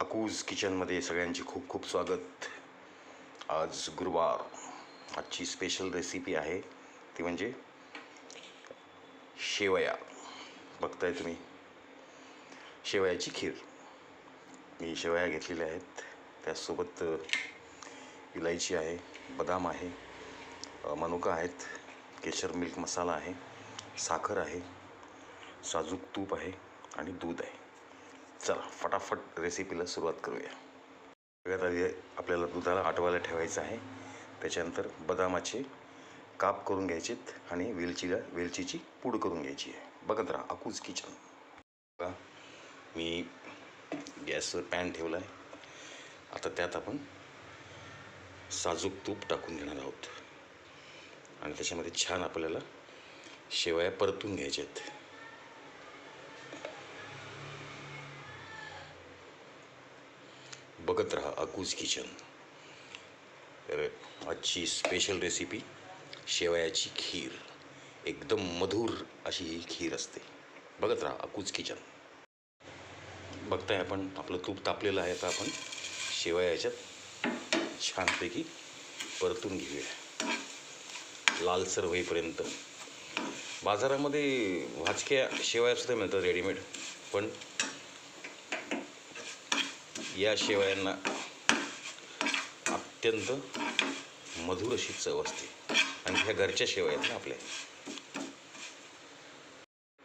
अकूज किचनमध्ये सगळ्यांचे खूप खूप स्वागत. आज गुरुवार. आजची स्पेशल रेसिपी आहे. ती म्हणजे शेवया. बघताय तुम्ही. शेवयाची खीर. मी शेवया घेतलेल्या आहेत. त्यासोबत इलायची आहे बदाम आहे मनुका आहेत केशर मिल्क मसाला आहे साखर आहे साजूक तूप आहे आणि दूध आहे. चला फटाफट रेसिपीला सुरुवात करूया. सगळ्यात आधी आपल्याला दुधाला आटवायला ठेवायचं आहे. त्याच्यानंतर बदामाचे काप करून घ्यायचेत आणि वेलचीला वेलचीची पूड करून घ्यायची आहे. बघत राहा अकूज किचन. बघा मी गॅसवर पॅन ठेवला आहे. आता त्यात आपण साजूक तूप टाकून घेणार आहोत. आणि त्याच्यामध्ये छान आपल्याला शेवया परतून घ्यायच्या आहेत. बघत राहा अकूज किचन. तर आजची स्पेशल रेसिपी शेवयाची खीर. एकदम मधुर अशी ही खीर असते. बघत राहा अकूज किचन. बघताय आपण आपलं तूप तापलेलं आहे आता आपण. शेवया याच्यात छानपैकी परतून घेऊया. लालसर होईपर्यंत. बाजारामध्ये भाजक्या शेवयासुद्धा मिळतात रेडीमेड पण या शेवयांना अत्यंत मधुर अशी चव असते. आणि ह्या घरच्या शेवया आहेत ना आपल्या.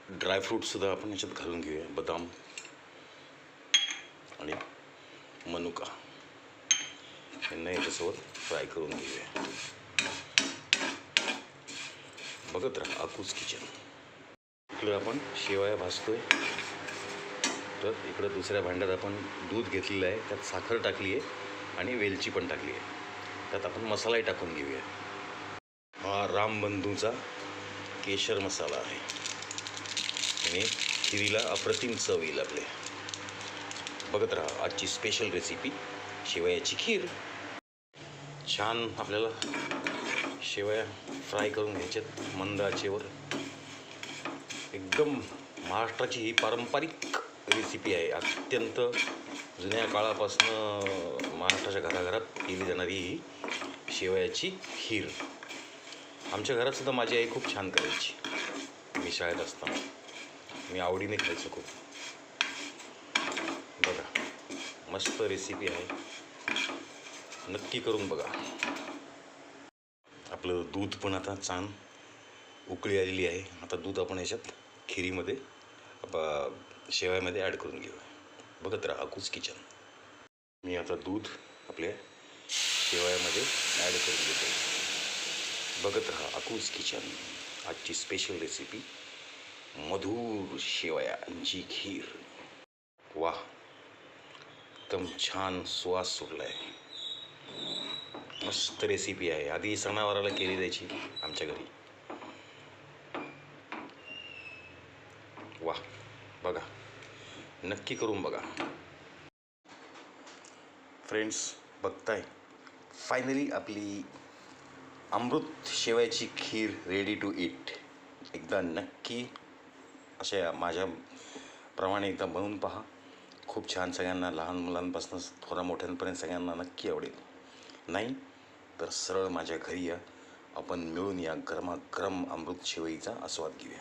ड्रायफ्रूटसुद्धा आपण याच्यात घालून घेऊया. बदाम आणि मनुका. यांना याच्यासोबत फ्राय करून घेऊया. बघत राहा अकूज किचन इकडं आपण शेवया भाजतोय. तर इकडं दुसऱ्या भांड्यात आपण दूध घेतलेलं आहे त्यात साखर टाकली आहे आणि वेलची पण टाकली आहे त्यात आपण मसालाही टाकून घेऊया. हा रामबंधूचा केशर मसाला आहे. आणि खिरीला अप्रतिम चव येईल आपल्या. बघत राहा आजची स्पेशल रेसिपी शेवयाची खीर. छान आपल्याला शेवया फ्राय करून घ्यायच्यात मंद आचेवर. एकदम महाराष्ट्राची ही पारंपरिक रेसिपी आहे. अत्यंत जुन्या काळापासनं महाराष्ट्राच्या घराघरात केली जाणारी ही शेवयाची खीर. आमच्या घरात सुद्धा माझी आई खूप छान करायची. मी शाळेत असताना. मी आवडीने खायचो खूप. बघा मस्त रेसिपी आहे. नक्की करून बघा. आपलं दूध पण आता छान उकळी आलेली आहे. आता दूध आपण याच्यात खिरीमध्ये शेवयामध्ये ॲड करून घेऊ. बघत राहा अकूज किचन मी आता दूध आपल्या शेवयामध्ये ॲड करून घेतो. बघत राहा अकूज किचन आजची स्पेशल रेसिपी मधुर शेवयांची खीर. वा एकदम छान सुवास सुटला आहे मस्त रेसिपी आहे. आधी सणावाराला केली जायची आमच्या घरी. वा बघा. नक्की करून बघा. फ्रेंड्स बघताय. फायनली आपली अमृत शेवयाची खीर रेडी टू इट एकदा नक्की अशा माझ्याप्रमाणे एकदा बनवून पहा. खूप छान सगळ्यांना लहान मुलांपासून थोडा मोठ्यांपर्यंत सगळ्यांना नक्की आवडेल. नाही तर सरळ माझ्या घरी या. आपण मिळून या गरमागरम अमृत शेवईचा आस्वाद घेऊया.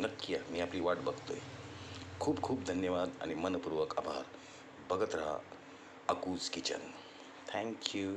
नक्की या. मी आपली वाट बघतो आहे खूप खूप धन्यवाद आणि मनपूर्वक आभार. बघत राहा अकूज किचन. थँक्यू